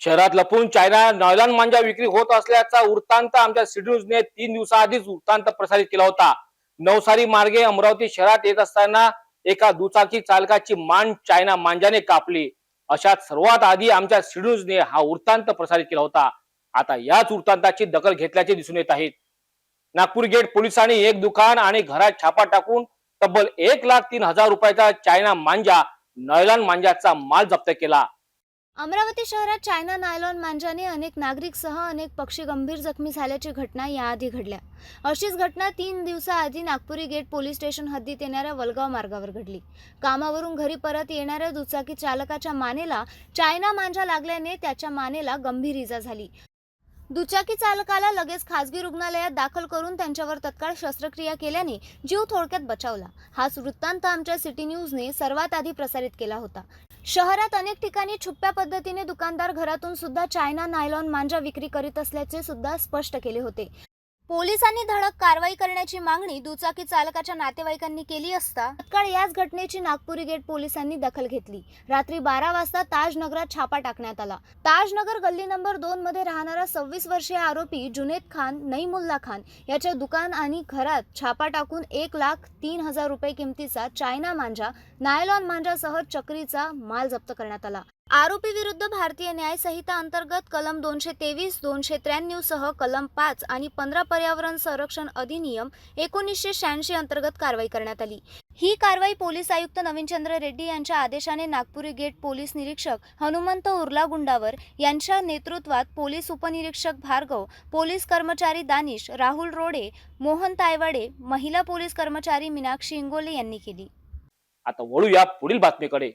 शहरात लपून China nylon मांजा विक्री होत असल्याचा वृत्तांत आमच्या सिटी न्यूजने तीन दिवसाआधीच वृत्तांत प्रसारित केला होता. नवसारी मार्गे अमरावती शहरात येत असताना एका दुचाकी चालकाची मान चायना मांजाने कापली. अशात सर्वात आधी आमच्या सिटी न्यूजने हा वृत्तांत प्रसारित केला होता. आता याच वृत्तांताची दखल घेतल्याचे दिसून येत आहेत. नागपूर गेट पोलिसांनी एक दुकान आणि घरात छापा टाकून तब्बल एक लाख तीन हजार रुपयाचा चायना मांजा नॉयलॉन मांजाचा माल जप्त केला. अमरावती शहरात चायना नायलॉन मांजाने अनेक नागरिकसह अनेक पक्षी गंभीर जखमी झाल्याची घटना याआधी घडल्या. अशीच घटना तीन दिवसाआधी नागपुरी गेट पोलीस स्टेशन हद्दीत येणाऱ्या वलगाव मार्गावर घडली. कामावरून घरी परत येणाऱ्या दुचाकी चालकाच्या मानेला चायना मांजा लागल्याने त्याच्या मानेला गंभीर इजा झाली. दुचाकी चालकाला लगेच खासगी रुग्णालयात दाखल करून त्यांच्यावर तत्काळ शस्त्रक्रिया केल्याने जीव थोडक्यात बचावला. हाच वृत्तांत आमच्या सिटी न्यूजने सर्वात आधी प्रसारित केला होता. शहरात अनेक ठिकाणी छुप्या पद्धतीने दुकानदार घरातून सुद्धा चायना नायलॉन मांजा विक्री करीत असल्याचे सुद्धा स्पष्ट केले होते. पोलिसांनी धडक कारवाई करण्याची मागणी दुचाकी चालकाच्या नातेवाईकांनी केली असता तत्काळ याच घटनेची नागपुरी गेट पोलिसांनी दखल घेतली. रात्री बारा वाजता ताजनगरात छापा टाकण्यात आला. ताजनगर गल्ली नंबर दोन मध्ये राहणारा सव्वीस वर्षीय आरोपी जुनेद खान नईमुल्ला खान याच्या दुकान आणि घरात छापा टाकून एक लाख तीन हजार रुपये किमतीचा चायना मांजा नायलॉन मांजासह चक्रीचा माल जप्त करण्यात आला. आरोपी विरुद्ध भारतीय न्याय संहिता अंतर्गत कलम दोनशे तेवीस दोनशे त्र्याण्णव सह कलम पाच आणि पंधरा पर्यावरण संरक्षण अधिनियम एकोणीसशे शहाऐंशी अंतर्गत कारवाई करण्यात आली. ही कारवाई पोलीस आयुक्त नवीनचंद्र रेड्डी यांच्या आदेशाने नागपुरी गेट पोलीस निरीक्षक हनुमंत उर्लागुंडावर यांच्या नेतृत्वात पोलीस उपनिरीक्षक भार्गव पोलीस कर्मचारी दानिश राहुल रोडे मोहन तायवाडे महिला पोलीस कर्मचारी मीनाक्षी इंगोले यांनी केली. आता वळूया पुढील बातमीकडे.